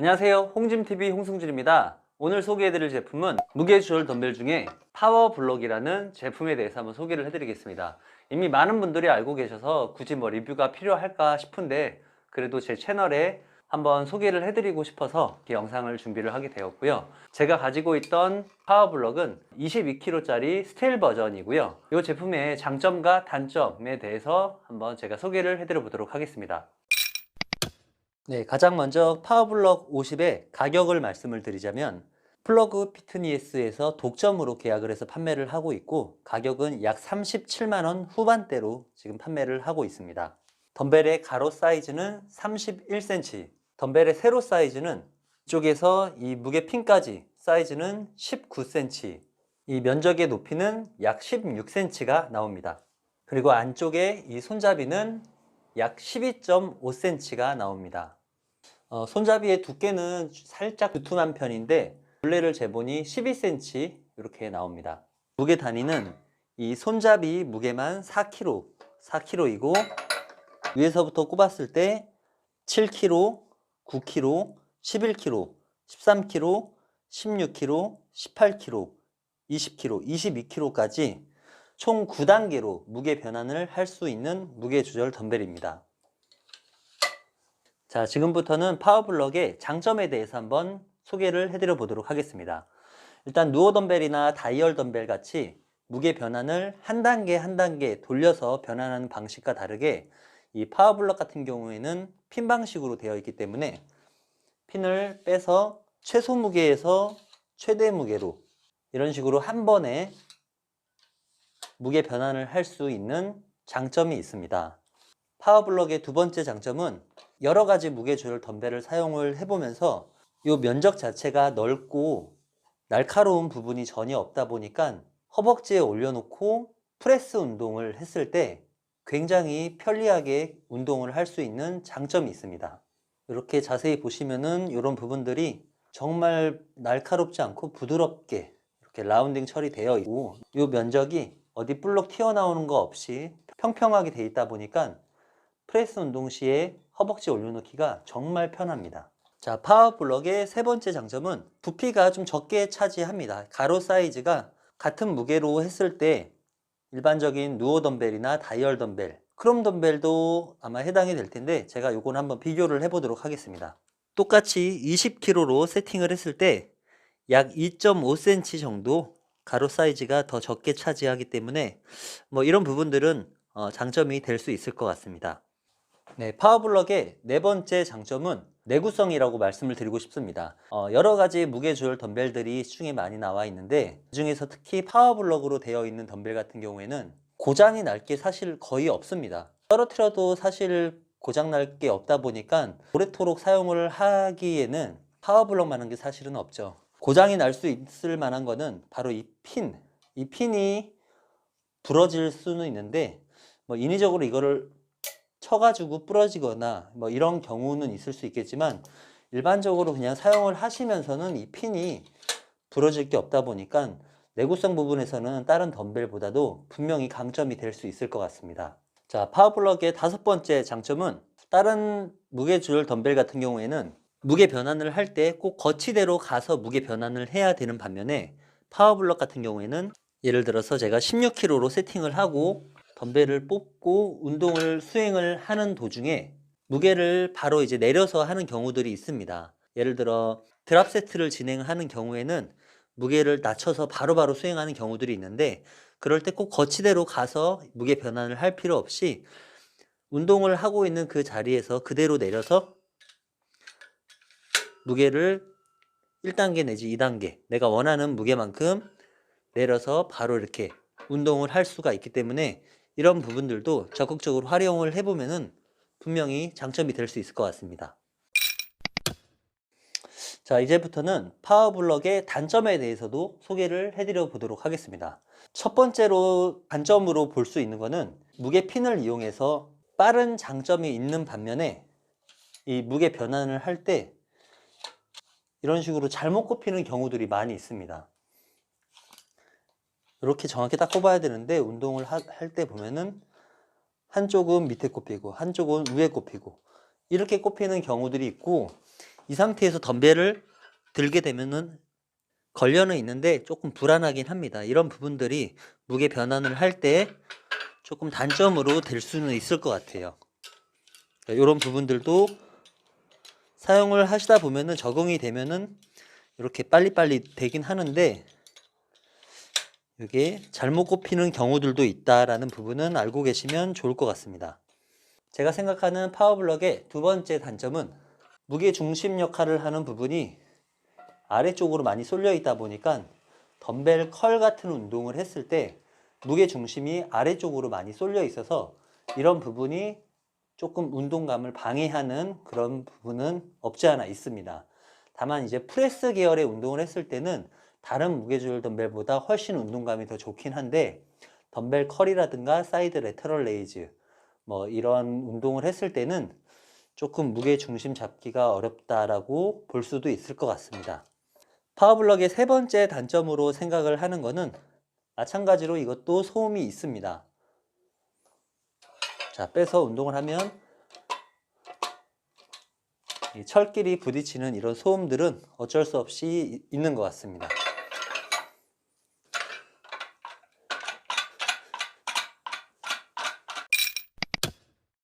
안녕하세요. 홍짐TV 홍승준입니다. 오늘 소개해드릴 제품은 무게 조절 덤벨 중에 파워블럭이라는 제품에 대해서 한번 소개를 해드리겠습니다. 이미 많은 분들이 알고 계셔서 굳이 뭐 리뷰가 필요할까 싶은데 그래도 제 채널에 한번 소개를 해드리고 싶어서 이 영상을 준비를 하게 되었고요. 제가 가지고 있던 파워블럭은 22kg짜리 스테일 버전이고요. 이 제품의 장점과 단점에 대해서 한번 제가 소개를 해드려 보도록 하겠습니다. 네, 가장 먼저 파워블럭 50의 가격을 말씀을 드리자면 플러그 피트니스에서 독점으로 계약을 해서 판매를 하고 있고 가격은 약 37만 원 후반대로 지금 판매를 하고 있습니다. 덤벨의 가로 사이즈는 31cm, 덤벨의 세로 사이즈는 이쪽에서 이 무게 핀까지 사이즈는 19cm, 이 면적의 높이는 약 16cm가 나옵니다. 그리고 안쪽에 이 손잡이는 약 12.5cm가 나옵니다. 어, 손잡이의 두께는 살짝 두툼한 편인데 둘레를 재보니 12cm 이렇게 나옵니다. 무게 단위는 이 손잡이 무게만 4kg, 4kg이고 위에서부터 꼽았을 때 7kg, 9kg, 11kg, 13kg, 16kg, 18kg, 20kg, 22kg까지 총 9단계로 무게 변환을 할 수 있는 무게 조절 덤벨입니다. 자, 지금부터는 파워블럭의 장점에 대해서 한번 소개를 해드려 보도록 하겠습니다. 일단 누워 덤벨이나 다이얼 덤벨 같이 무게 변환을 한 단계 한 단계 돌려서 변환하는 방식과 다르게 이 파워블럭 같은 경우에는 핀 방식으로 되어 있기 때문에 핀을 빼서 최소 무게에서 최대 무게로 이런 식으로 한 번에 무게 변환을 할 수 있는 장점이 있습니다. 파워블럭의 두 번째 장점은 여러 가지 무게 조절 덤벨을 사용을 해보면서 이 면적 자체가 넓고 날카로운 부분이 전혀 없다 보니까 허벅지에 올려놓고 프레스 운동을 했을 때 굉장히 편리하게 운동을 할 수 있는 장점이 있습니다. 이렇게 자세히 보시면은 이런 부분들이 정말 날카롭지 않고 부드럽게 이렇게 라운딩 처리되어 있고 이 면적이 어디 볼록 튀어나오는 거 없이 평평하게 돼 있다 보니까 프레스 운동 시에 허벅지 올려놓기가 정말 편합니다. 자, 파워블럭의 세 번째 장점은 부피가 좀 적게 차지합니다. 가로 사이즈가 같은 무게로 했을 때 일반적인 누워 덤벨이나 다이얼 덤벨, 크롬 덤벨도 아마 해당이 될 텐데 제가 요건 한번 비교를 해보도록 하겠습니다. 똑같이 20kg로 세팅을 했을 때 약 2.5cm 정도 가로 사이즈가 더 적게 차지하기 때문에 뭐 이런 부분들은 어, 장점이 될 수 있을 것 같습니다. 네, 파워블럭의 네 번째 장점은 내구성이라고 말씀을 드리고 싶습니다. 어, 여러 가지 무게 조절 덤벨들이 시중에 많이 나와 있는데 그 중에서 특히 파워블럭으로 되어 있는 덤벨 같은 경우에는 고장이 날 게 사실 거의 없습니다. 떨어뜨려도 사실 고장 날 게 없다 보니까 오래도록 사용을 하기에는 파워블럭만 한 게 사실은 없죠. 고장이 날 수 있을 만한 거는 바로 이 핀. 이 핀이 부러질 수는 있는데 뭐 인위적으로 이거를 쳐가지고 부러지거나 뭐 이런 경우는 있을 수 있겠지만 일반적으로 그냥 사용을 하시면서는 이 핀이 부러질 게 없다 보니까 내구성 부분에서는 다른 덤벨보다도 분명히 강점이 될 수 있을 것 같습니다. 자, 파워블럭의 다섯 번째 장점은 다른 무게 조절 덤벨 같은 경우에는 무게 변환을 할 때 꼭 거치대로 가서 무게 변환을 해야 되는 반면에 파워블럭 같은 경우에는 예를 들어서 제가 16kg로 세팅을 하고 덤벨을 뽑고 운동을 수행을 하는 도중에 무게를 바로 이제 내려서 하는 경우들이 있습니다. 예를 들어 드랍 세트를 진행하는 경우에는 무게를 낮춰서 바로 바로 수행하는 경우들이 있는데 그럴 때 꼭 거치대로 가서 무게 변환을 할 필요 없이 운동을 하고 있는 그 자리에서 그대로 내려서 무게를 1단계 내지 2단계 내가 원하는 무게만큼 내려서 바로 이렇게 운동을 할 수가 있기 때문에 이런 부분들도 적극적으로 활용을 해보면은 분명히 장점이 될 수 있을 것 같습니다. 자, 이제부터는 파워블럭의 단점에 대해서도 소개를 해드려 보도록 하겠습니다. 첫 번째로 단점으로 볼 수 있는 거는 무게 핀을 이용해서 빠른 장점이 있는 반면에 이 무게 변환을 할 때 이런 식으로 잘못 꼽히는 경우들이 많이 있습니다. 이렇게 정확히 딱 꼽아야 되는데 운동을 할 때 보면은 한쪽은 밑에 꼽히고 한쪽은 위에 꼽히고 이렇게 꼽히는 경우들이 있고 이 상태에서 덤벨을 들게 되면은 걸려는 있는데 조금 불안하긴 합니다. 이런 부분들이 무게 변환을 할 때 조금 단점으로 될 수는 있을 것 같아요. 이런 부분들도 사용을 하시다 보면은 적응이 되면은 이렇게 빨리빨리 되긴 하는데 이게 잘못 꼽히는 경우들도 있다라는 부분은 알고 계시면 좋을 것 같습니다. 제가 생각하는 파워블럭의 두 번째 단점은 무게 중심 역할을 하는 부분이 아래쪽으로 많이 쏠려 있다 보니까 덤벨 컬 같은 운동을 했을 때 무게 중심이 아래쪽으로 많이 쏠려 있어서 이런 부분이 조금 운동감을 방해하는 그런 부분은 없지 않아 있습니다. 다만 이제 프레스 계열의 운동을 했을 때는 다른 무게줄 덤벨보다 훨씬 운동감이 더 좋긴 한데 덤벨 컬이라든가 사이드 레터럴 레이즈 뭐 이런 운동을 했을 때는 조금 무게 중심 잡기가 어렵다라고 볼 수도 있을 것 같습니다. 파워블럭의 세 번째 단점으로 생각을 하는 것은 마찬가지로 이것도 소음이 있습니다. 자, 빼서 운동을 하면 이 철끼리 부딪히는 이런 소음들은 어쩔 수 없이 있는 것 같습니다.